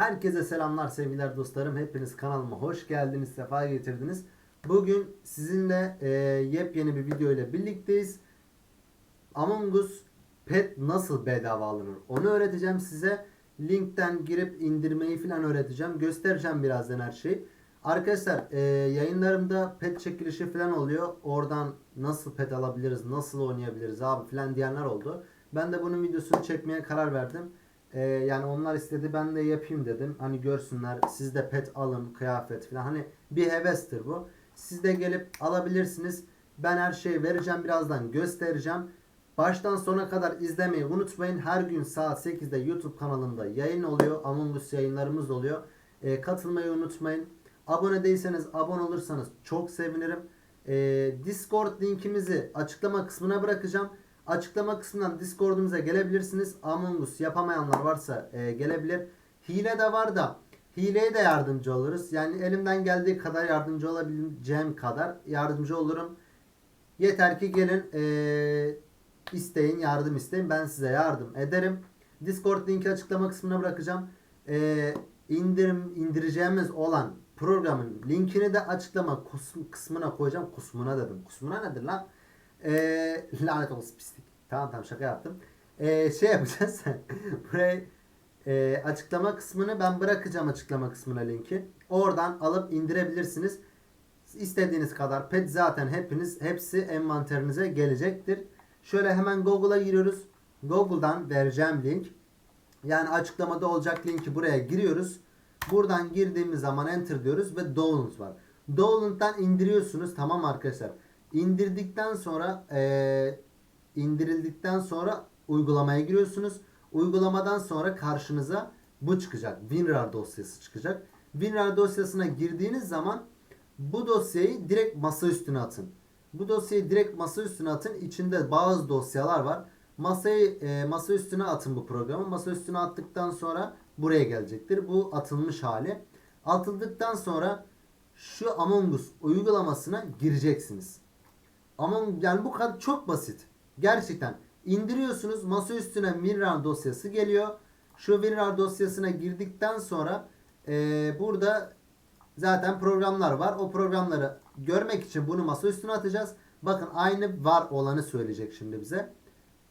Herkese selamlar sevgiler dostlarım. Hepiniz kanalıma hoş geldiniz, sefa getirdiniz. Bugün sizinle e, yepyeni bir video ile birlikteyiz. Among Us Pet nasıl bedava alınır onu öğreteceğim size. Linkten girip indirmeyi falan öğreteceğim. Göstereceğim birazdan her şeyi. Arkadaşlar e, yayınlarımda pet çekilişi falan oluyor. Oradan nasıl pet alabiliriz, nasıl oynayabiliriz abi falan diyenler oldu. Ben de bunun videosunu çekmeye karar verdim. E, yani onlar istedi ben de yapayım dedim. Hani görsünler siz de pet alın, kıyafet falan. Hani bir hevestir bu. Siz de gelip alabilirsiniz. Ben her şeyi vereceğim birazdan göstereceğim. Baştan sona kadar izlemeyi unutmayın. Her gün saat 8'de YouTube kanalımda yayın oluyor. Among Us yayınlarımız oluyor. E, katılmayı unutmayın. Abone değilseniz abone olursanız çok sevinirim. E, Discord linkimizi açıklama kısmına bırakacağım. Açıklama kısmından Discord'umuza gelebilirsiniz. Among Us yapamayanlar varsa e, gelebilir. Hile de var da hileye de yardımcı oluruz. Yani elimden geldiği kadar yardımcı olabileceğim kadar yardımcı olurum. Yeter ki gelin e, isteyin, yardım isteyin. Ben size yardım ederim. Discord linki açıklama kısmına bırakacağım. E, indirim indireceğimiz olan programın linkini de açıklama kısmına koyacağım. Kusmuna dedim. Kusmuna nedir lan? E, lanet olsun pislik. Tamam tamam şaka yaptım. E, şey yapacağız. Buraya e, açıklama kısmını ben bırakacağım açıklama kısmına linki. Oradan alıp indirebilirsiniz. İstediğiniz kadar pet zaten hepiniz hepsi envanterinize gelecektir. Şöyle hemen Google'a giriyoruz. Google'dan vereceğim link. Yani açıklamada olacak linki buraya giriyoruz. Buradan girdiğimiz zaman enter diyoruz ve download var. Download'dan indiriyorsunuz tamam arkadaşlar. İndirdikten sonra eee, indirildikten sonra uygulamaya giriyorsunuz. Uygulamadan sonra karşınıza bu çıkacak. WinRAR dosyası çıkacak. WinRAR dosyasına girdiğiniz zaman bu dosyayı direkt masa üstüne atın. Bu dosyayı direkt masa üstüne atın. İçinde bazı dosyalar var. Masayı e, masa üstüne atın bu programı. Masa üstüne attıktan sonra buraya gelecektir. Bu atılmış hali. Atıldıktan sonra şu Among Us uygulamasına gireceksiniz. Among yani bu kadar çok basit. Gerçekten indiriyorsunuz masa üstüne WinRAR dosyası geliyor. Şu WinRAR dosyasına girdikten sonra e, burada zaten programlar var. O programları görmek için bunu masa üstüne atacağız. Bakın aynı var olanı söyleyecek şimdi bize.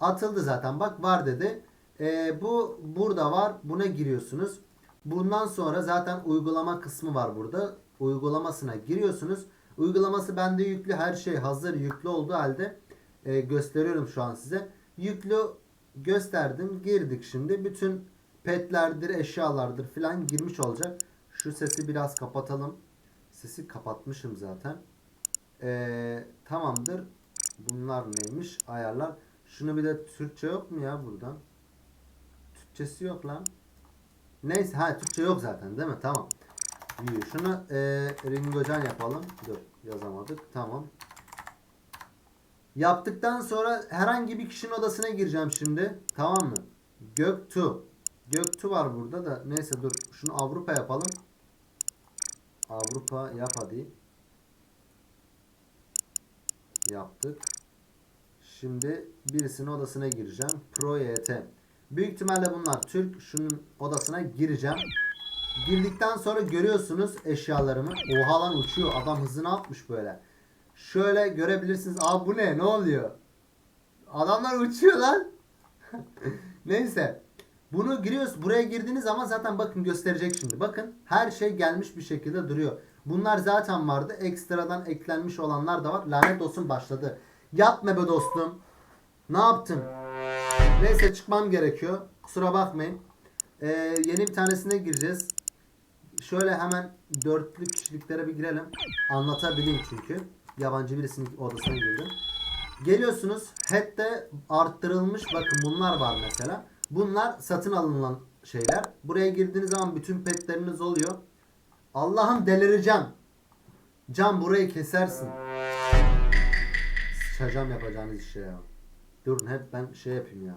Atıldı zaten bak var dedi. Ee, bu burada var. Buna giriyorsunuz. Bundan sonra zaten uygulama kısmı var burada. Uygulamasına giriyorsunuz. Uygulaması bende yüklü. Her şey hazır yüklü olduğu halde e, gösteriyorum şu an size. Yüklü gösterdim. Girdik şimdi. Bütün petlerdir, eşyalardır filan girmiş olacak. Şu sesi biraz kapatalım. Sesi kapatmışım zaten. Ee, tamamdır. Bunlar neymiş? Ayarlar. Şunu bir de Türkçe yok mu ya buradan? Türkçesi yok lan. Neyse ha Türkçe yok zaten değil mi? Tamam. İyi. Şunu e, Ringocan yapalım. Dur yazamadık. Tamam. Yaptıktan sonra herhangi bir kişinin odasına gireceğim şimdi. Tamam mı? Göktuğ. Göktuğ var burada da. Neyse dur. Şunu Avrupa yapalım. Avrupa yap hadi. Yaptık. Şimdi birisinin odasına gireceğim. Pro YT. Büyük ihtimalle bunlar Türk. Şunun odasına gireceğim. Girdikten sonra görüyorsunuz eşyalarımı. Oha lan uçuyor. Adam hızını atmış böyle. Şöyle görebilirsiniz. Aa bu ne? Ne oluyor? Adamlar uçuyor lan. Neyse. Bunu giriyoruz. Buraya girdiğiniz zaman zaten bakın gösterecek şimdi. Bakın her şey gelmiş bir şekilde duruyor. Bunlar zaten vardı. Ekstradan eklenmiş olanlar da var. Lanet olsun başladı. Yapma be dostum. Ne yaptın? Neyse çıkmam gerekiyor. Kusura bakmayın. Ee, yeni bir tanesine gireceğiz. Şöyle hemen dörtlü kişiliklere bir girelim. Anlatabileyim çünkü. Yabancı birisinin odasına girdim. Geliyorsunuz. Head'de arttırılmış bakın bunlar var mesela. Bunlar satın alınan şeyler. Buraya girdiğiniz zaman bütün petleriniz oluyor. Allah'ım delireceğim. Can burayı kesersin. Sıçacağım yapacağınız işe ya. Durun hep ben şey yapayım ya.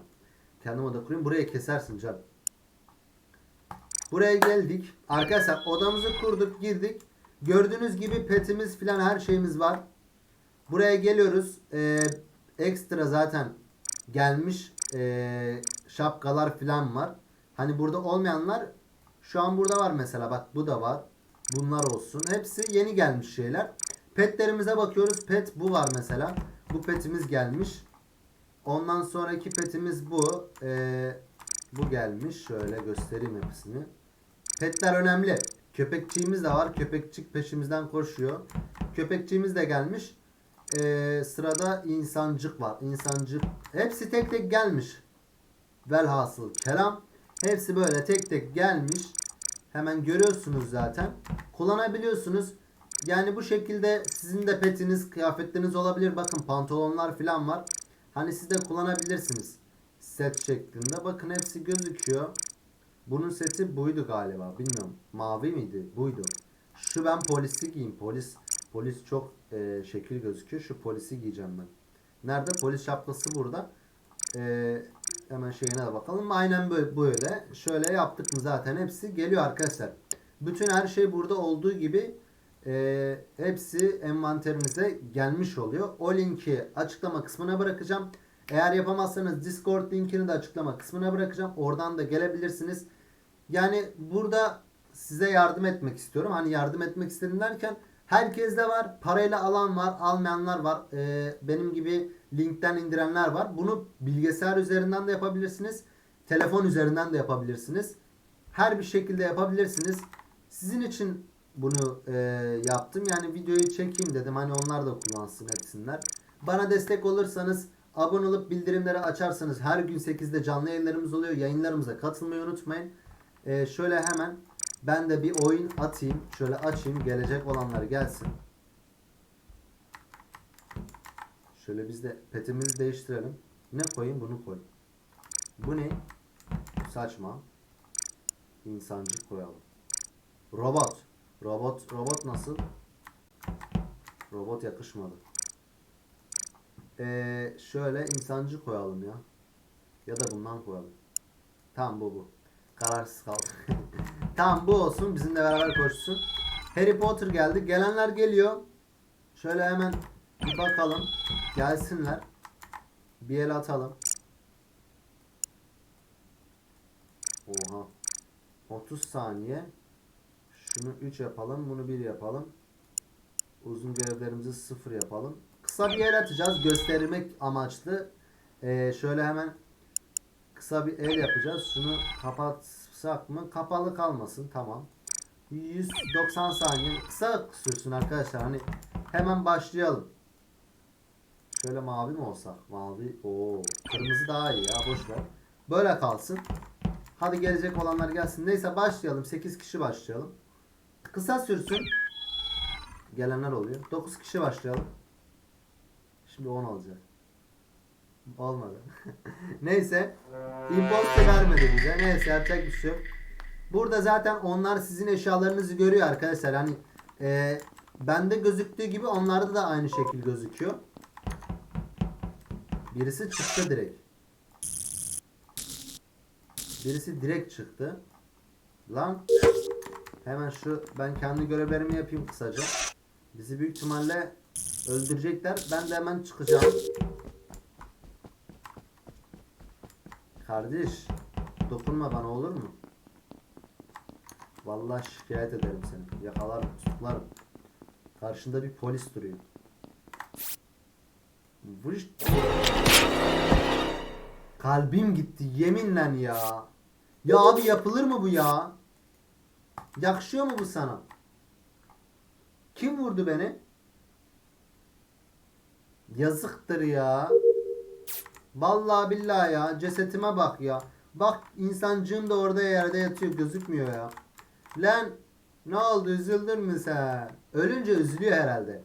Kendim oda kurayım. Buraya kesersin Can. Buraya geldik. Arkadaşlar odamızı kurduk girdik. Gördüğünüz gibi petimiz filan her şeyimiz var. Buraya geliyoruz. Ee, ekstra zaten gelmiş ee, şapkalar filan var. Hani burada olmayanlar Şu an burada var mesela bak bu da var. Bunlar olsun. Hepsi yeni gelmiş şeyler. Petlerimize bakıyoruz. Pet bu var mesela. Bu petimiz gelmiş. Ondan sonraki petimiz bu. Ee, bu gelmiş. Şöyle göstereyim hepsini. Petler önemli. Köpekçiğimiz de var. Köpekçik peşimizden koşuyor. Köpekçiğimiz de gelmiş. Ee, sırada insancık var. İnsancık. Hepsi tek tek gelmiş. Velhasıl kelam. Hepsi böyle tek tek gelmiş. Hemen görüyorsunuz zaten. Kullanabiliyorsunuz. Yani bu şekilde sizin de petiniz, kıyafetleriniz olabilir. Bakın pantolonlar falan var. Hani siz de kullanabilirsiniz. Set şeklinde. Bakın hepsi gözüküyor. Bunun seti buydu galiba. Bilmiyorum. Mavi miydi? Buydu. Şu ben polisi giyeyim. Polis polis çok e, şekil gözüküyor. Şu polisi giyeceğim ben. Nerede? Polis şapkası burada. E, hemen şeyine de bakalım. Aynen böyle. Şöyle yaptık mı zaten hepsi geliyor arkadaşlar. Bütün her şey burada olduğu gibi e, hepsi envanterinize gelmiş oluyor. O linki açıklama kısmına bırakacağım. Eğer yapamazsanız Discord linkini de açıklama kısmına bırakacağım. Oradan da gelebilirsiniz. Yani burada size yardım etmek istiyorum. Hani yardım etmek istedim derken herkes de var. Parayla alan var, almayanlar var. Ee, benim gibi linkten indirenler var. Bunu bilgisayar üzerinden de yapabilirsiniz. Telefon üzerinden de yapabilirsiniz. Her bir şekilde yapabilirsiniz. Sizin için bunu e, yaptım. Yani videoyu çekeyim dedim. Hani onlar da kullansın etsinler. Bana destek olursanız abone olup bildirimleri açarsanız her gün 8'de canlı yayınlarımız oluyor. Yayınlarımıza katılmayı unutmayın. E, şöyle hemen ben de bir oyun atayım. Şöyle açayım. Gelecek olanlar gelsin. Şöyle biz de petimizi değiştirelim. Ne koyayım? Bunu koy. Bu ne? Saçma. İnsancı koyalım. Robot. Robot. Robot nasıl? Robot yakışmadı. Ee, şöyle insancı koyalım ya. Ya da bundan koyalım. Tamam bu bu. Kararsız kaldım. tamam bu olsun. Bizimle beraber koşsun. Harry Potter geldi. Gelenler geliyor. Şöyle hemen bir bakalım. Gelsinler. Bir el atalım. Oha. 30 saniye. Şunu 3 yapalım. Bunu 1 yapalım. Uzun görevlerimizi 0 yapalım. Kısa bir el atacağız. Göstermek amaçlı. Ee, şöyle hemen kısa bir el yapacağız. Şunu kapatsak mı? Kapalı kalmasın. Tamam. 190 saniye. Kısa sürsün arkadaşlar. Hani hemen başlayalım. Şöyle mavi mi olsak? Mavi. Oo, kırmızı daha iyi ya. Boş ver. Böyle kalsın. Hadi gelecek olanlar gelsin. Neyse başlayalım. 8 kişi başlayalım. Kısa sürsün. Gelenler oluyor. 9 kişi başlayalım. Şimdi 10 alacak. Olmadı. Neyse. Imposter vermedi bize. Neyse yapacak bir şey yok. Burada zaten onlar sizin eşyalarınızı görüyor arkadaşlar. Hani e, bende gözüktüğü gibi onlarda da aynı şekil gözüküyor. Birisi çıktı direkt. Birisi direkt çıktı. Lan. Hemen şu ben kendi görevlerimi yapayım kısaca. Bizi büyük ihtimalle öldürecekler. Ben de hemen çıkacağım. Kardeş, dokunma bana olur mu? Vallahi şikayet ederim seni. Yakalarım, tutuklarım. Karşında bir polis duruyor. Vış. Kalbim gitti yeminle ya. Ya abi yapılır mı bu ya? Yakışıyor mu bu sana? Kim vurdu beni? Yazıktır ya. Vallahi billahi ya. Cesetime bak ya. Bak insancığım da orada yerde yatıyor gözükmüyor ya. Lan ne oldu üzüldün mü sen? Ölünce üzülüyor herhalde.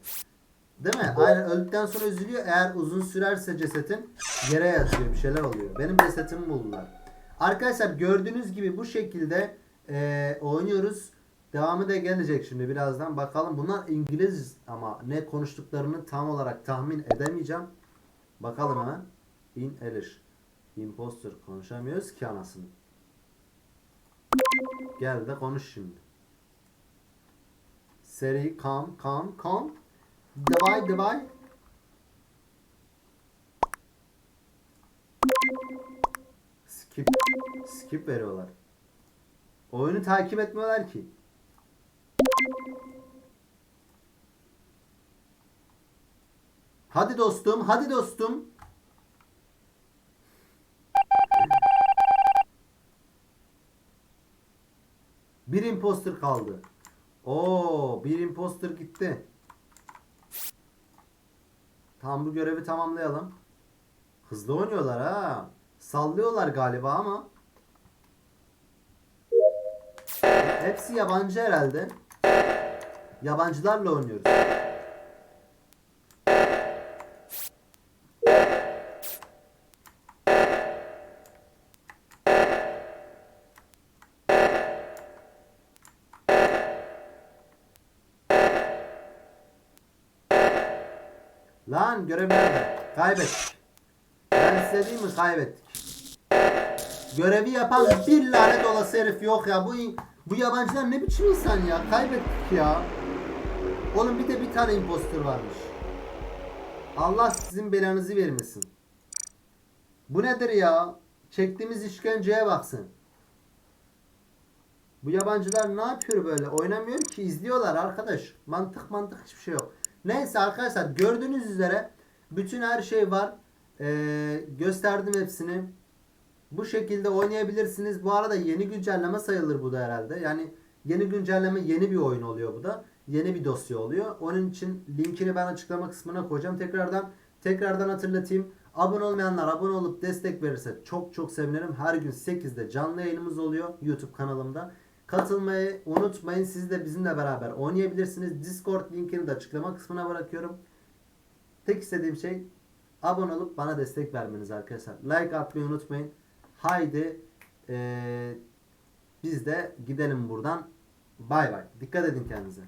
Değil mi? Aynen öldükten sonra üzülüyor. Eğer uzun sürerse cesetin yere yatıyor bir şeyler oluyor. Benim cesetimi buldular. Arkadaşlar gördüğünüz gibi bu şekilde eee, oynuyoruz. Devamı da gelecek şimdi birazdan. Bakalım bunlar İngiliz ama ne konuştuklarını tam olarak tahmin edemeyeceğim. Bakalım hemen. In Elish. Imposter konuşamıyoruz ki anasını. Gel de konuş şimdi. Seri kam kam kam. Divay divay. Skip. Skip veriyorlar. Oyunu takip etmiyorlar ki. Hadi dostum, hadi dostum. Bir imposter kaldı. Oo, bir imposter gitti. Tam bu görevi tamamlayalım. Hızlı oynuyorlar ha. Sallıyorlar galiba ama. Hepsi yabancı herhalde. Yabancılarla oynuyoruz. Lan görev nerede? Kaybettik. Ben size kaybettik. Görevi yapan bir lanet olası herif yok ya. Bu bu yabancılar ne biçim insan ya? Kaybettik ya. Oğlum bir de bir tane impostor varmış. Allah sizin belanızı vermesin. Bu nedir ya? Çektiğimiz işkenceye baksın. Bu yabancılar ne yapıyor böyle? Oynamıyor ki izliyorlar arkadaş. Mantık mantık hiçbir şey yok. Neyse arkadaşlar gördüğünüz üzere bütün her şey var. Ee, gösterdim hepsini. Bu şekilde oynayabilirsiniz. Bu arada yeni güncelleme sayılır bu da herhalde. Yani yeni güncelleme yeni bir oyun oluyor bu da. Yeni bir dosya oluyor. Onun için linkini ben açıklama kısmına koyacağım. Tekrardan tekrardan hatırlatayım. Abone olmayanlar abone olup destek verirse çok çok sevinirim. Her gün 8'de canlı yayınımız oluyor YouTube kanalımda. Katılmayı unutmayın. Siz de bizimle beraber oynayabilirsiniz. Discord linkini de açıklama kısmına bırakıyorum. Tek istediğim şey abone olup bana destek vermeniz arkadaşlar. Like atmayı unutmayın. Haydi eee, biz de gidelim buradan. Bay bay. Dikkat edin kendinize.